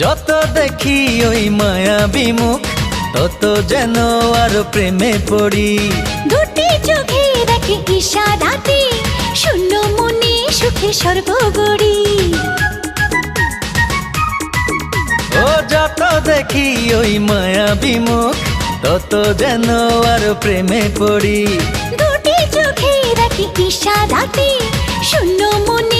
যত দেখি ওই মায়া বিমুখ তত যেন আরও প্রেমে পড়ি। দুটি চোখে রাখে ইশারাতে শূন্য মনে সুখে সর্বগড়ি ও যত দেখি ওই মায়া বিমুখ তত যেন আরও প্রেমে পড়ি। দুটি চোখে রাখি ইশারাতে শূন্য মনে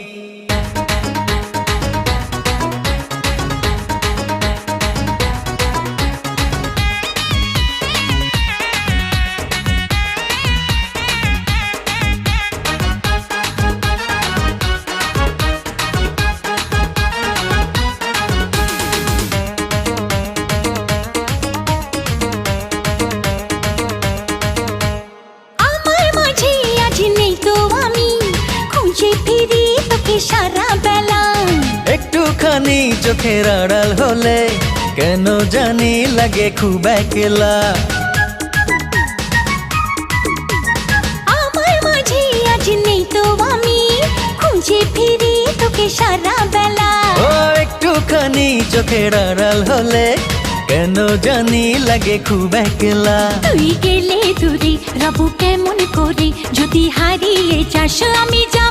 খুঁজে ফিরি তোকে সারা বেলা। একটুখানি চোখের আড়াল হলে কেন জানি লাগে খুব একলা। আমার মাঝে আজ নেই তো আমি খুঁজে ফিরি তোকে সারা বেলা। ও একটুখানি চোখের আড়াল হলে কেন জানি লাগে খুব একলা। তুই গেলে দূরে রবু কেমন করে যদি হারিয়ে যাস আমি যাব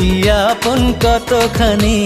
তুই আপন কতখানি?